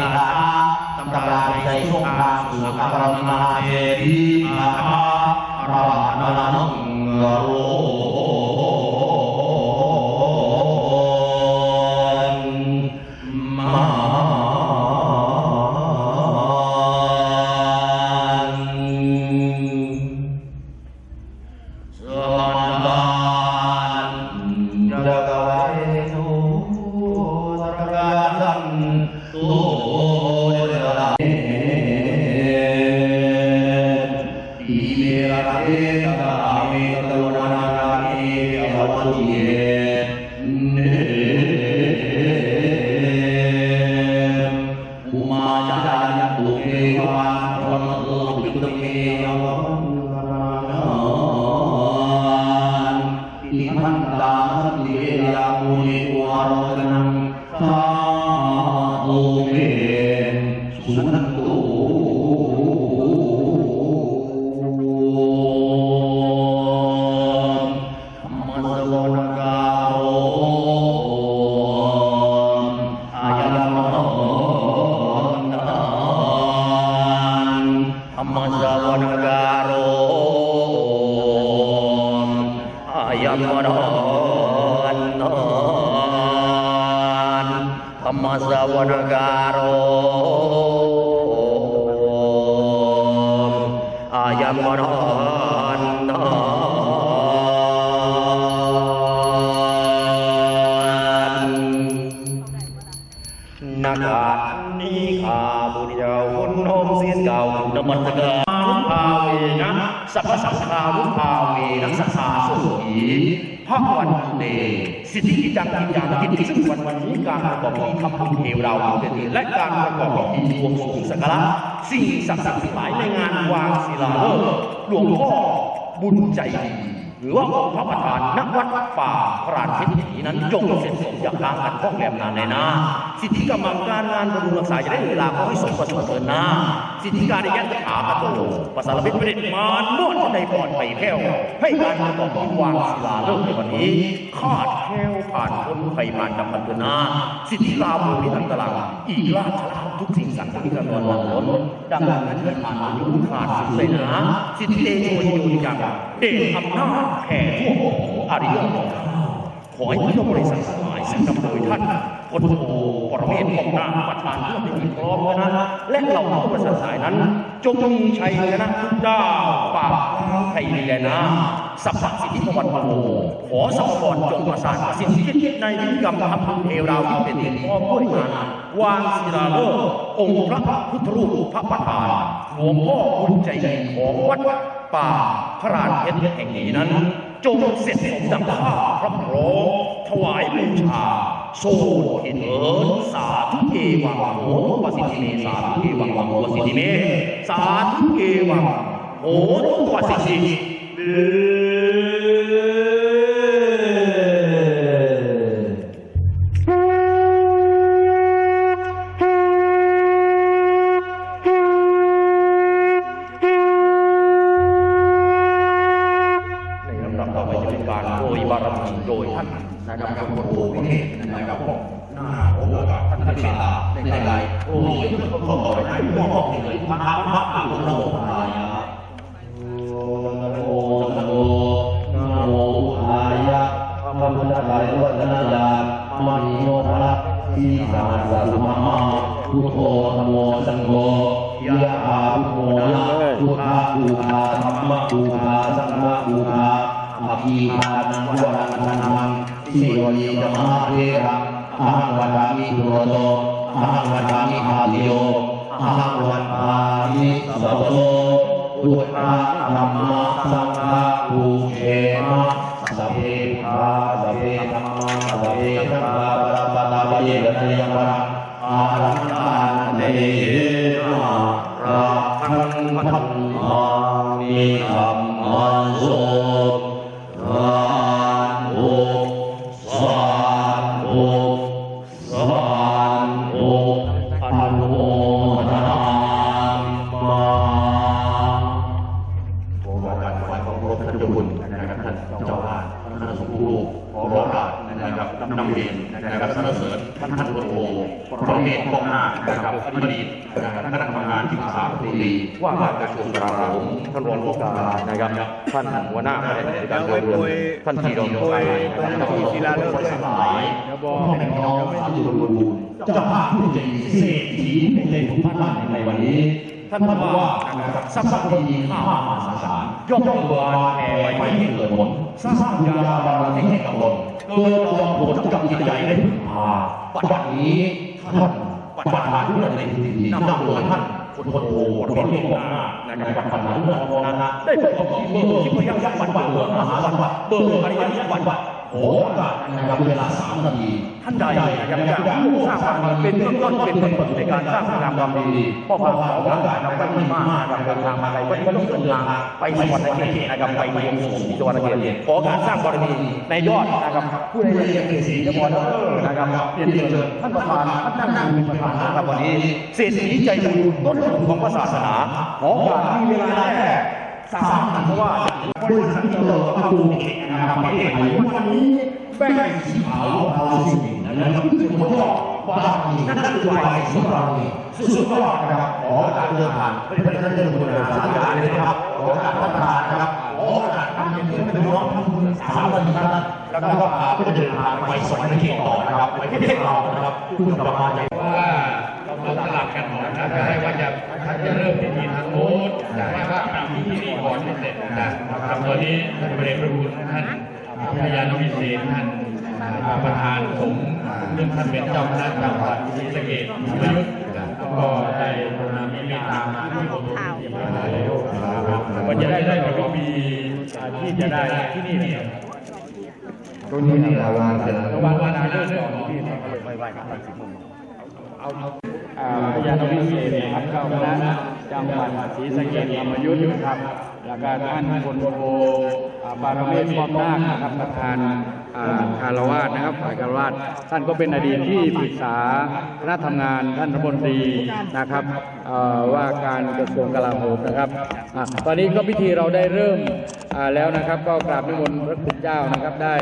กาตำราใจสงครางสุขารมิมาเทวี นักานี้ข้าบุญเจ้าคนโนมเสียเก่านมัสกาลุภาเวนะสัพพสังฆาลุภาเวนะสัสสาสุขีพระวันเตสิทธิกิจจังกิจจังกิจซึ่งวันวันนี้การประกอบพิธีทำบุญเทวดาวเดือนและการประกอบพิธีบวงสรวงสักการะสิ่งศักดิ์สิทธิ์หลายในงานวางศิลาฤกษ์หลวงพ่อบุญใจดีหรือว่าองค์พระประธานณวัดป่าพระราชเพชรนี้นั้นจงเสร็จสมจากทางกันข้องแรมนานในนา สิทธิกำลังการงานบำรุงรักษาจะได้เวลาขอให้สมประสงค์เถิดนาสิทธิการในยันถาปโตภาษาละเป็นปรเด็นมารมวดในปอดไปแพ้วให้การประกอบพิธีวางศิลาฤกษ์ในวันนี้ขาดแค้วผ่านพ้นไปผ่านดำบันเถิดนาสิทธิลาภูริทันตลังอีกราชลาทุกสิ่งสังที่กำลังวันล้นดังนั้นที่ผ่านมายุขาดสุดเลยนะสิทธิเตโชโยจังเดชอำนาจแผ่ทั่วองอริยสงฆ์ขอให้พุทธบริษัททั้งหลายซึ่งนำโดยท่าน พลโทปรเมศของนาประธานเพื่อเป็นที่พร้อมนะและเราพุทธบริษัสายนั้น จงมีชัยชนะทุกด้าปราบไทยแลนะสัพพสิทธิพวันโมขอสัพพรจงประสานสิทธิคิดในวิกรรมทำบุเทวดาวที่เป็นที่พร้อมด้วยงานวางศิลาฤกษ์องค์พระพุทธรูปพระประธานหลวงพ่อบุญใจดีของวัดป่าพระราชเพชรแห่งนี้นั้น จงเสร็จสมดังข้าพระพร้อมถวายบูชา โซนเถิดสาธุเอวังโหตุปสิทธิเมสาธุเอวังวังโหตุปสิทธิเมสาธุเอวังโหตุปสิทธิเม มะภูคาสังฆะภูคาอาภีพานังวรังคันมังสิวลีจมหาเทรังอหังวัฏามิตุโรโตอหังวัฏามิหาติโยอหังวัฏามิสัพโตพุทธะธรรมะสังฆะภูเขมะสัพเพภาสัพเพธรรมะสัพเพสังฆะปะปะตาปะเยนะยังวรังอารังตานเนนะราคังพันมา มิธรรมโส ผู้การนะครับท่านหัวหน้าคณะกรรมการโดยรวมท่านทีรองผู้กานะครับที่ลาเลิกสลายพ่อแม่พี่น้องสาธุชนบูรณ์เจ้าภาพผู้ใจดีเศรษฐีเป็นเล่นทุกท่านในวันนี้ท่านผู้ว่านะครับทรัพย์ดีข้ามหาศาลย่อมบวานแผ่ไปให้เกิดผลสร้างยาบารมีให้กับตนเกิดรองผลกับจิตใจได้พึ่งพาปัจจุบันนี้ท่านปัจจุบันทุกในที่นี้นำโดยท่าน คนโทรถเรียกว่านะครับปัจจุบันทุกคนะได้ประกอบที่เบอร์ที่พยายามบัตรเบอร์มหาสมบัติเบอร์อริยสัจบัตร ขอโอ้กันะครับเวลาสามนาทีท่านใดนะครับอยากสร้างความเป็นเบื้องต้นเป็นต้นในการสร้างงานความดีพ่อพาขอโอกาสนำไปมากนะครับเดินทางมาไกลวันนี้ก็ต้องเดินทางไปสวรรค์ในเขตนะครับไปบวงสรวงสวรรค์เขตขอการสร้างบารมีในยอดนะครับผู้ใดเรียนเกษีก็พอแล้วนะครับเรียนเชิญท่านประธานท่านนั่งเป็นประธานครับวันนี้เศรษฐีใจบุญต้นทุนของศาสนาขอโอการมีเวลาแค่ สามนาทีเพราะว่าบริษัทที่เราเอาดูนะครับประเทศไทยวันนี้แบ่งสีขาวเอาสีนะครับที่เป็นหัวข้อบารมีนั่นคือใบสีบารมีสุดยอดนะครับขอการเดินทางเป็นการเดินทางสาธารณะเลยนะครับขอการพัฒนานครับขอการทำเป็นเพื่อนเป็นน้องทำบุญสามวันนั้นแล้วก็พาเพื่อเดินทางไปสวรรค์เขตต่อนะครับไปประเทศเรานะครับคุณประมาณใจว่าเราสลับกันหมดนะไม่ใช่ว่าจะท่านจะเริ่มพิธีทางโน้นแต่ว่า ทำพิธีนี่ก่อนไม่เสร็จนะครับตอนนี้ท่านประเดชพระคุณท่านพยานวิเศษท่านประธานสงฆ์เรื่องท่านเป็นเจ้าคณะจังหวัดศรีสะเกษประยุทธ์ก็ได้กรุณามีเมตตาที่ผมมันจะได้ได้ก็มีที่จะได้ที่นี่เนี่ยตรงนี้นี่เราวางเสร็จระวังว่าเรื่องของที่อ่าพยานวิเศษครับเจ้าคณะ จังหวัดศรีสะเกษธรรมยุทธ์ครับแล้วก็ท่านพลโทอ่าปารมศป้อมนาคนะครับประธานคารวาสนะครับฝ่ายคารวาสท่านก็เป็นอดีตที่ปรึกษาคณะทำงานท่านรัฐมนตรีนะครับว่าการกระทรวงกลาโหมนะครับตอนนี้ก็พิธีเราได้เริ่มแล้วนะครับก็กราบนิมนต์พระคุณเจ้านะครับได้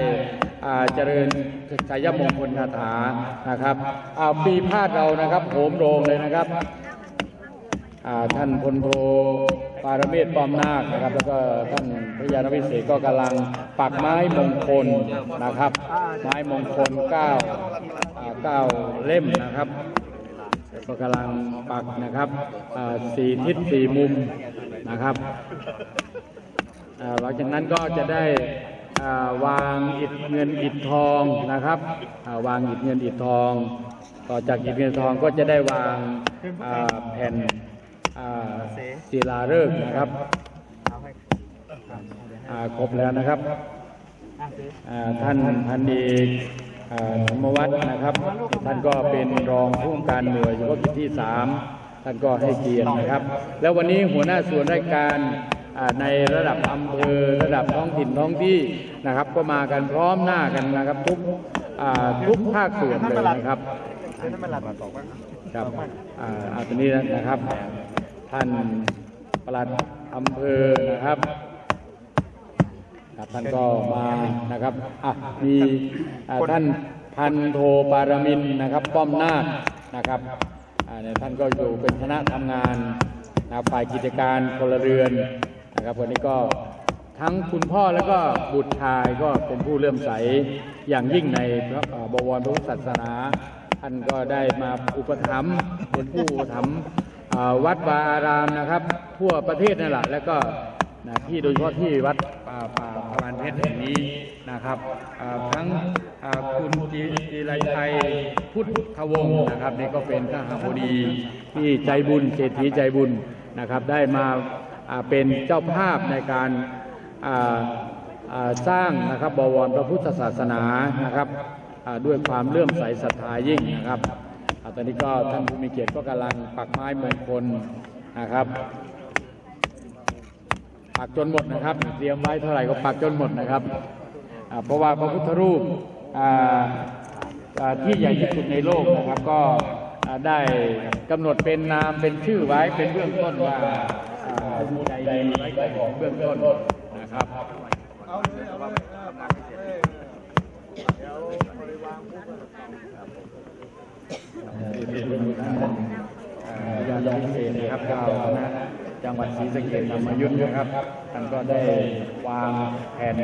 เจริญชายมงคลคาถานะครับปีพาดเรานะครับโหมโรงเลยนะครับ ท่านพลโทปารเมศป้อมนาคนะครับ แล้วก็ท่านพระยานวิเศษก็กำลังปักไม้มงคลนะครับ ไม้มงคลเก้าเก้าเล่มนะครับก็กำลังปักนะครับสี่ทิศสี่มุมนะครับหลังจากนั้นก็จะได้วางอิฐเงินอิฐทองนะครับวางอิฐเงินอิฐทอง ต่อจากอิฐเงินทองก็จะได้วางแผ่น ศิลาฤกษ์นะครับอ่าครบแล้วนะครับอ่าท่านพันเอกอ่าธรรมวัฒน์นะครับ ท่านก็เป็นรองผู้ว่าการหน่วยเฉพาะกิจที่สามท่านก็ให้เกียรตินะครับ แล้ววันนี้หัวหน้าส่วนราชการอ่าในระดับอำเภอระดับท้องถิ่นท้องที่นะครับ ก็มากันพร้อมหน้ากันนะครับทุกอ่าทุกภาคส่วนเลยนะครับครับอ่าอาตอนนี้นะครับ ท่านปลัดอำเภอนะครับครับท่านก็มานะครับอะมีอ่าท่านพันโทปารมินทร์นะครับ ป้อมนาคนะครับอ่าเนี่ยท่านก็อยู่เป็นคณะทำงานนะครับฝ่ายกิจการพลเรือนนะครับวันนี้ก็ทั้งคุณพ่อแล้วก็บุตรชายก็เป็นผู้เลื่อมใสอย่างยิ่งในพระอ่าบวรพระพุทธศาสนา ท่านก็ได้มาอุปถัมภ์เป็นผู้อุปถัมภ์อ่า วัดวาอารามนะครับ ทั่วประเทศนั่นแหละแล้วก็นะที่โดยเฉพาะที่วัดป่าป่าพรานเพชรแห่งนี้นะครับทั้งคุณจีจีไรไทยพุทธวงศ์นะครับนี่ก็เป็นข้าหาบดีที่ใจบุญเศรษฐีใจบุญนะครับ ได้มาเป็นเจ้าภาพในการสร้างนะครับบวรพระพุทธศาสนานะครับด้วยความเลื่อมใสศรัทธายิ่งนะครับ ตอนนี้ก็ท่านผู้มีเกียรติก็กำลังปักไม้มงคลนะครับปักจนหมดนะครับ เตรียมไว้เท่าไหร่ก็ปักจนหมดนะครับเพราะว่าพระพุทธรูปที่ใหญ่ที่สุดในโลกนะครับ ก็ได้กำหนดเป็นนามเป็นชื่อไว้เป็นเบื้องต้นว่าผู้ใจดีไว้ก่อนเบื้องต้นนะครับ จังหวัดศรีสะเกษธรรมยุทธ์นะครับท่านก็ได้วางแผ่น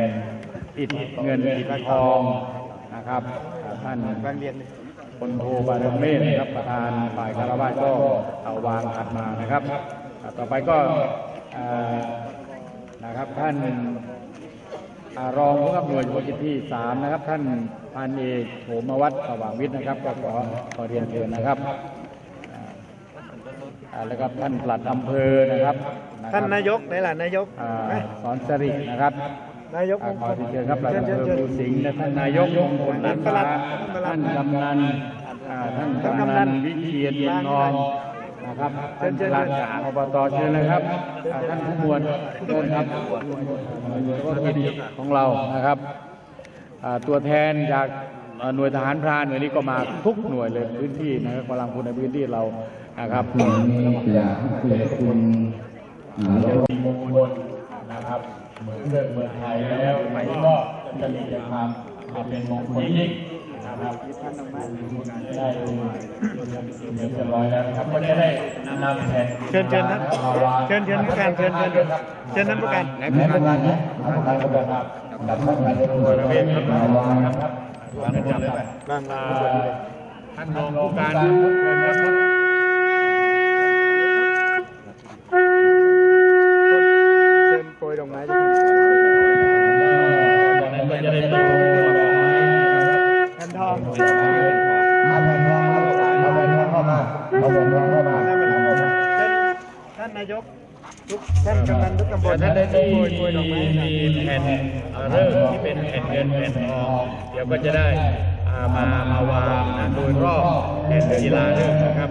อิฐเงินอิฐทองนะครับอ่าท่านพลโทบารเมศนะครับประธานฝ่ายคารวะก็เอาวางถัดมานะครับ ต่อไปก็นะครับท่านรองผู้กำกับหน่วยเฉพาะกิจที่สามนะครับ ท่านพันเอกโฉมวัฒน์สว่างวิทย์นะครับ ก็ขอขอเรียนเชิญนะครับ อ่าแล้วก็ท่านปลัดอำเภอนะครับะครับท่านนายกไหนล่ะนายกอ่าไหมสอนสรินะครับนายกอ่ามงขคอลเรียนเชิญครับปลัดอำเภอชิญภูชิญสิงห์และท่านนายกมงคลนันทาท่านกำนันอ่าท่านกำนันวิเชียนเย็นทองนะครับท่านปลัดอบตเชิญเลยครับอ่าท่านผู้หมวดเชิญครับธุรกิจของเรานะครับอ่าตัวแทนจากอ่าหน่วยทหารพรานหน่วยนี้ก็มาทุกหน่วยเลยพื้นที่นะครับกำลังพลในพื้นที่เรา นะครับวันนี้จะเกิดคุณอ่าแล้วก็มงคลนะครับเหมือนเรื่องเมืองไทยแล้วมันก็จะมีแต่ความเป็นมงคลยิ่งนะครับได้เรียบร้อยแล้วครับก็จะได้นำแผ่นเชิญเชิญท่านมาวางเชิญเชิญผู้การเชิญเชิญเชิญเชิญท่านผู้การไหนเป็นงานนะทางการครับดับท่านการเป็นตัวระเบียบครับวางครับวางจับครับบ้างอ่าท่านรองผู้การ เอาผ่นทองเข้ามาเชิญท่านนายกทุกท่านกำนันทุกตำบลท่านได้ที่ปรยดอกไม้ให้หน่อยมีแผ่นเอ่อเริ่มที่เป็นแผ่นเงินแผ่นทองเดี๋ยวก็จะได้มามาวางนะโดยรอบแผ่นกีฬาเริ่มนะครับ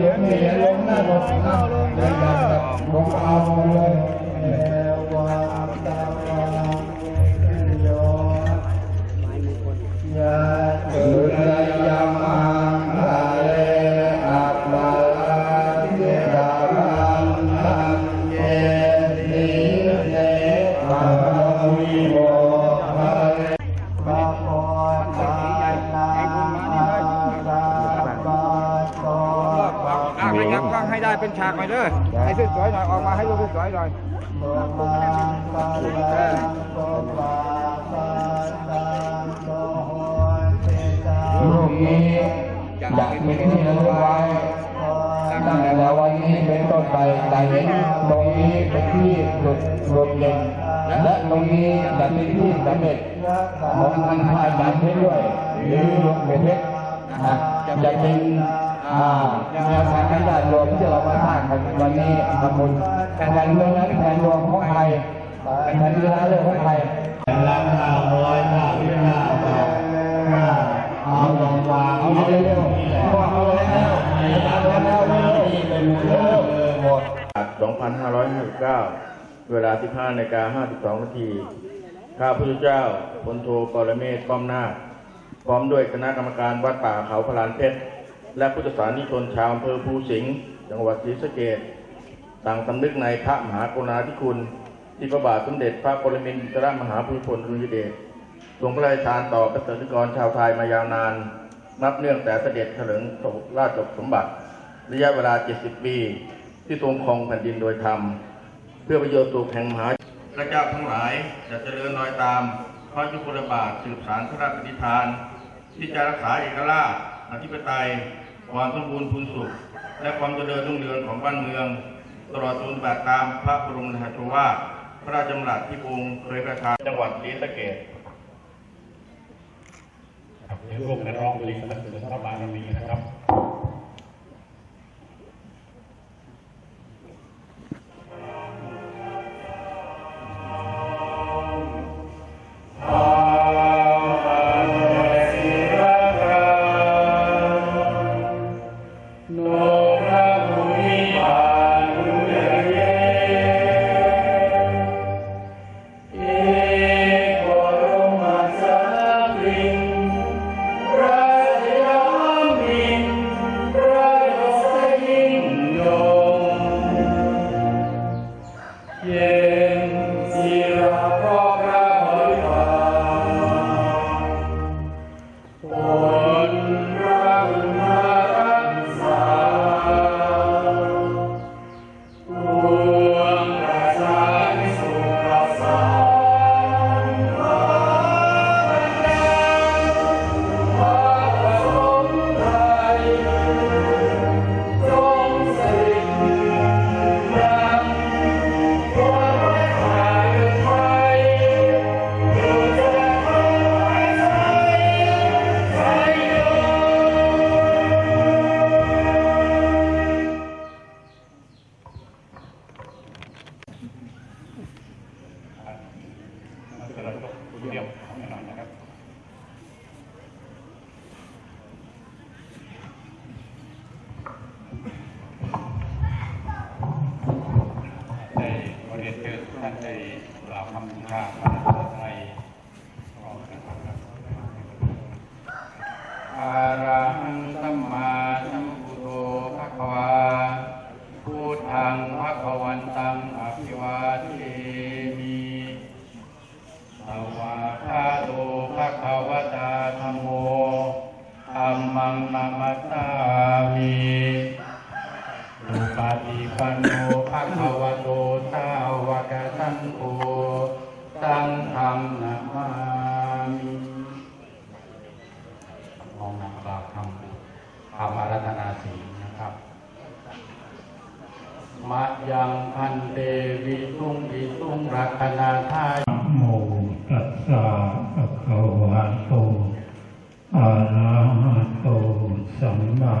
เลยใครมีเหรียญมีหรียญลงได้หมดนะใครอยากจะลงเอาลงเลยเอวาตา หน่อยเด้อให้สวยๆหน่อยออกมาให้รูปสวยๆหน่อยรูปนี้อยากเป็นที่ระลึกไว้ตั้งแต่วันนี้เป็นต้นไปแต่เห็นตรงนี้เป็นที่สุดโดดเด่นและตรงนี้จะเป็นที่สำเร็จของท่านพระอาจารย์เพชรด้วยหรือหลวงเพชรนะจะเป็น แนวทางให้ญาติโยมที่เรามาสร้างกันวันนี้ทำบุญแผ่นรวมนั้นแผนรวมของไทยแผนกีฬาเรื่องของไทยราคาร้อยห้าสิบห้าบาทเอาลงวางเอาเร็วๆวางเอาแล้วเอาแล้วเร็วๆเป็นเร็วหมด2559 เวลา 15นาฬิกา52 นาที ข้าพุทธเจ้าพลโทปรเมศป้อมนาคพร้อมด้วยคณะกรรมการวัดป่าเขาพลานเพชร และพุทธศาสนิชนชาวอำเภอภูสิงห์จังหวัดศรีสะเกษต่างสำนึกในพระมหากรุณาธิคุณ ที่พระบาทสมเด็จพระปรมินทรมหาภูมิพลอดุลยเดชทรงพระราชทานต่อเกษตรกรชาวไทยมายาวนาน นับเนื่องแต่เสด็จเถลิงราชสมบัติ ระยะเวลา 70 ปี ที่ทรงครองแผ่นดินโดยธรรม เพื่อประโยชน์สุขแห่งมหาพระเจ้าทั้งหลายจะเจริญรอยตาม พระยุคลบาทสืบสารพระราชปณิธาน ที่จะรักษาเอกราชอธิปไตย ความสมบูรณ์พูนสุข และความเจริญรุ่งเรืองของบ้านเมือง ตลอดจนปฏิบัติตามพระบรมราชวาทพระราชดำรัสที่พระองค์เคยประทานจังหวัดศรีสะเกษครับร่วมกันร้องเพลงสรรเสริญพระบารมีนะครับ ท่านได้กล่าวคำบูชาพระพุทธไตรพร้อมกันครับอาระหังสัมมาสัมพุทโธภะคะวาพุทธังภะคะวันตังอภิวาเทมิสวาคา สัมมา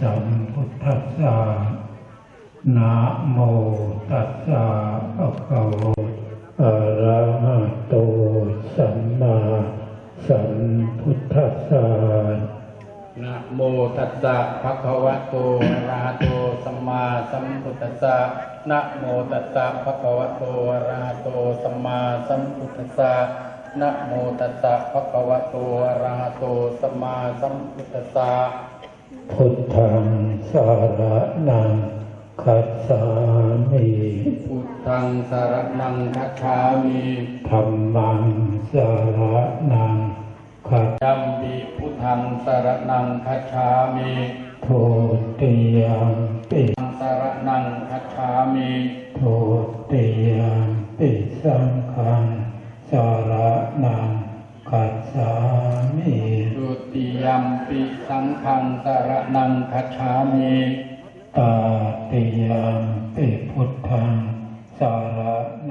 สัมพุทธัสสะนะโมตัสสะภะคะวะอะระหะโตสัมมาสัมพุทธัสสะนะโมตัสสะภะคะวะโตอะระหะโตสัมมาสัมพุทธัสสะนะโมตัสสะภะคะวะโตอะระหะโตสัมมาสัมพุทธัสสะ นะโมตัสสะภะคะวะโตอะระหะโตสัมมาสัมพุทธัสสะพุทธังสารนังคัจฉามิพุทธังสารนังคัจฉามิธัมมังสารนังคัจยัมปิพุทธังสารนังคัจฉามิโทติยัมปิธังสารนังคัจฉามิโทติยัมปิสังฆัง สารนังคัจฉามิดุติยัมปิสังฆังสารนังคัจฉามิตาติยัมปิพุทธังสาร